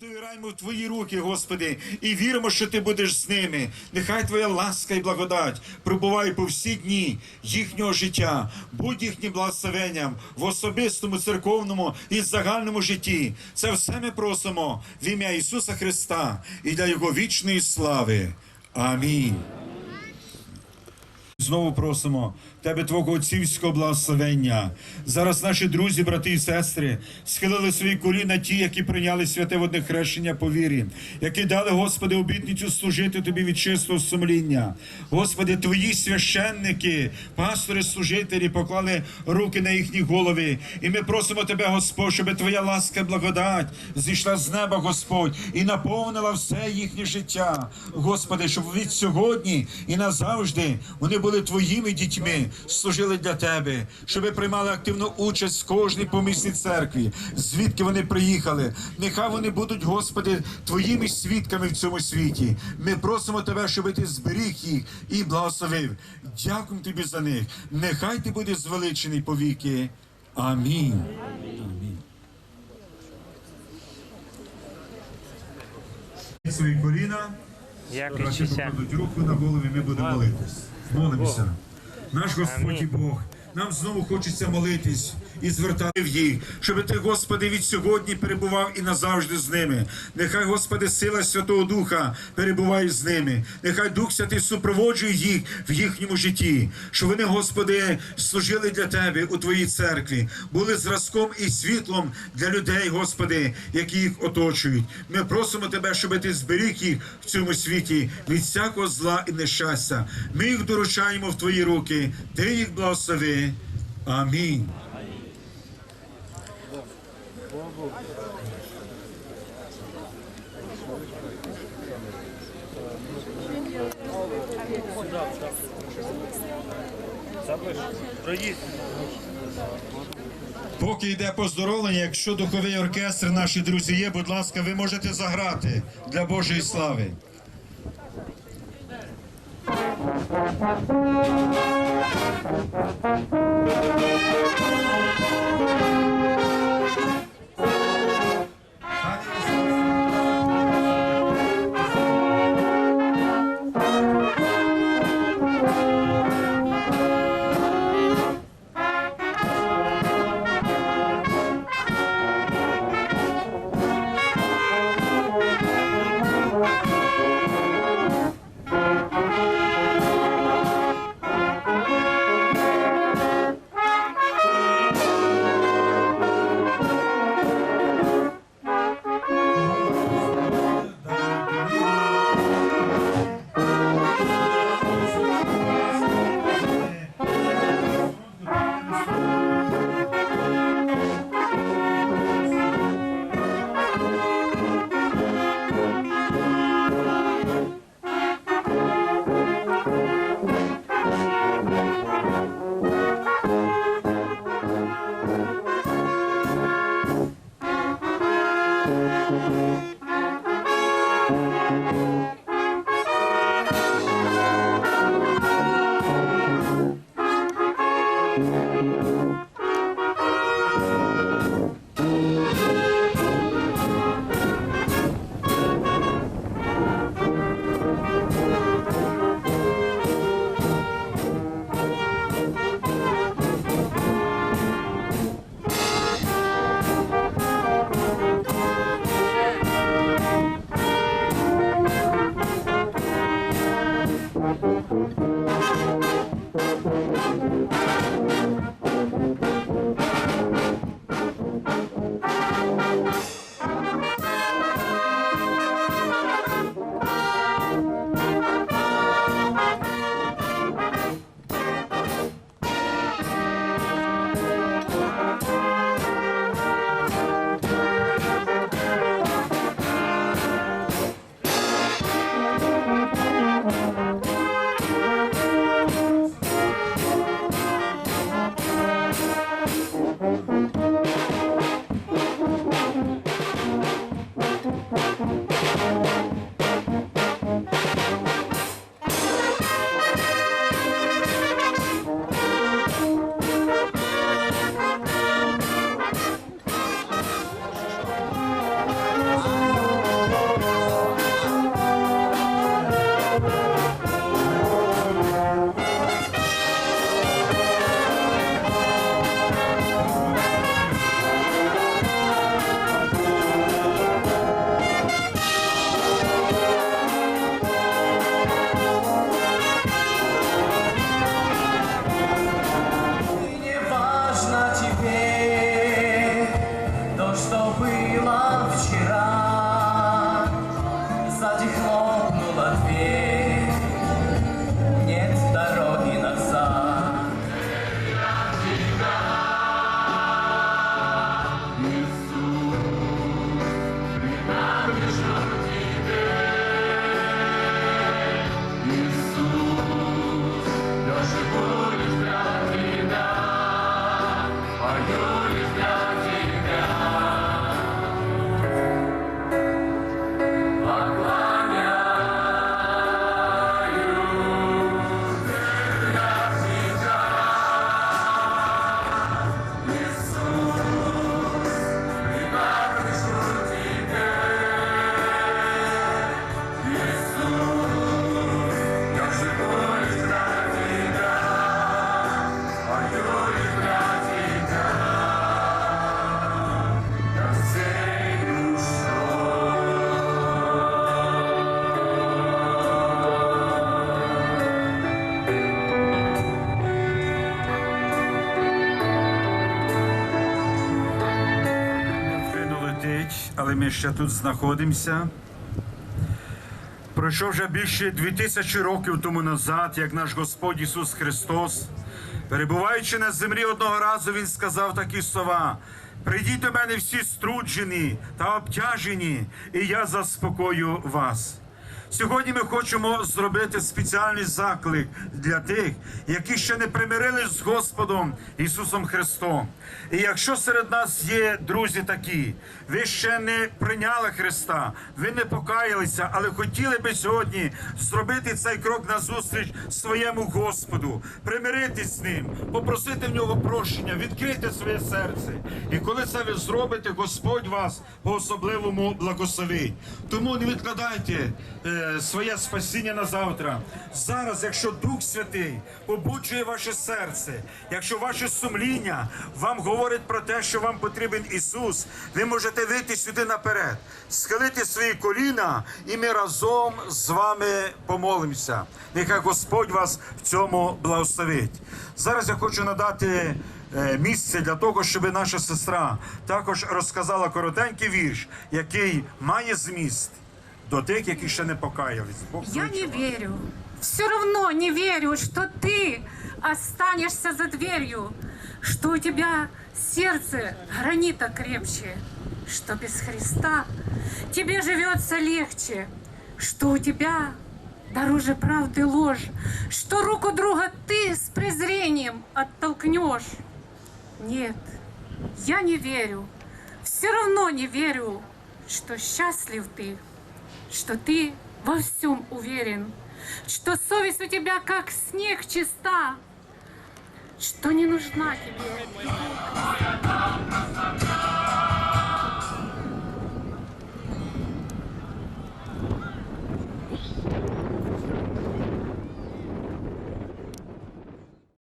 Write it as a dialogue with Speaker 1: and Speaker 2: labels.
Speaker 1: довіряємо в Твої руки, Господи, і віримо, що Ти будеш з ними. Нехай Твоя ласка і благодать пробуває по всі дні їхнього життя, будь їхнім благословенням в особистому, церковному і загальному житті. Це все ми просимо в ім'я Ісуса Христа і для Його вічної слави. Амінь. Знову просимо тебе Твого отцівського благословення. Зараз наші друзі, брати і сестри, схилили свої коліна ті, які прийняли святе водне хрещення по вірі, які дали, Господи, обітницю служити Тобі від чистого сумління. Господи, Твої священники, пастори, служителі поклали руки на їхні голови. І ми просимо Тебе, Господь, щоб Твоя ласка і благодать зійшла з неба, Господь, і наповнила все їхнє життя. Господи, щоб від сьогодні і назавжди вони були Твоїми дітьми, служили для Тебе, щоб приймали активну участь в кожній помісній церкві, звідки вони приїхали. Нехай вони будуть, Господи, Твоїми свідками в цьому світі. Ми просимо Тебе, щоб Ти зберіг їх і благословив. Дякуємо Тобі за них. Нехай Ти будеш звеличений повіки. Амінь. Свої коліна.
Speaker 2: Дякую,
Speaker 1: Браті
Speaker 2: Чися.
Speaker 1: руку на голову, і ми будемо молитись. Молимося. Наш Господь і Бог. Нам знову хочеться молитись і звертати в їх, щоб ти, Господи, від сьогодні перебував і назавжди з ними. Нехай, Господи, сила Святого Духа перебуває з ними. Нехай Дух Святий супроводжує їх в їхньому житті, щоб вони, Господи, служили для Тебе у Твоїй церкві, були зразком і світлом для людей, Господи, які їх оточують. Ми просимо Тебе, щоб Ти зберіг їх в цьому світі від всякого зла і нещастя. Ми їх доручаємо в Твої руки. Ти їх благослови. Амінь. Поки йде поздоровлення, якщо духовий оркестр, наші друзі є, будь ласка, ви можете заграти для Божої слави. Thank you. Але ми ще тут знаходимося. Пройшов вже більше дві тисячі років тому назад, як наш Господь Ісус Христос, перебуваючи на землі одного разу, Він сказав такі слова: Прийдіть до мене всі струджені та обтяжені, і я заспокою вас. Сьогодні ми хочемо зробити спеціальний заклик для тих, які ще не примирились з Господом Ісусом Христом. І якщо серед нас є друзі такі, ви ще не прийняли Христа, ви не покаялися, але хотіли би сьогодні зробити цей крок назустріч своєму Господу, примиритись з ним, попросити в нього прощення, відкрити своє серце. І коли це ви зробите, Господь вас по особливому благословить. Тому не відкладайте е, своє спасіння на завтра. Зараз, якщо Дух Святий побуджує ваше серце, якщо ваше сумління вам говорить про те, що вам потрібен Ісус, ви можете вийти сюди наперед, схилити свої коліна, і ми разом з вами помолимося. Нехай Господь вас в цьому благословить. Зараз я хочу надати е, місце для того, щоб наша сестра також розказала коротенький вірш, який має зміст до тих, які ще не покаялись. Бог
Speaker 2: Я
Speaker 1: кличе
Speaker 2: не
Speaker 1: вас.
Speaker 2: верю. Все равно не верю, что ты останешься за дверью, что у тебя сердце гранита крепче, что без Христа тебе живется легче, что у тебя дороже правды ложь, что руку друга ты с презрением оттолкнешь. Нет, я не верю, все равно не верю, что счастлив ты что ты во всем уверен, что совесть у тебя как снег чиста, что не нужна тебе.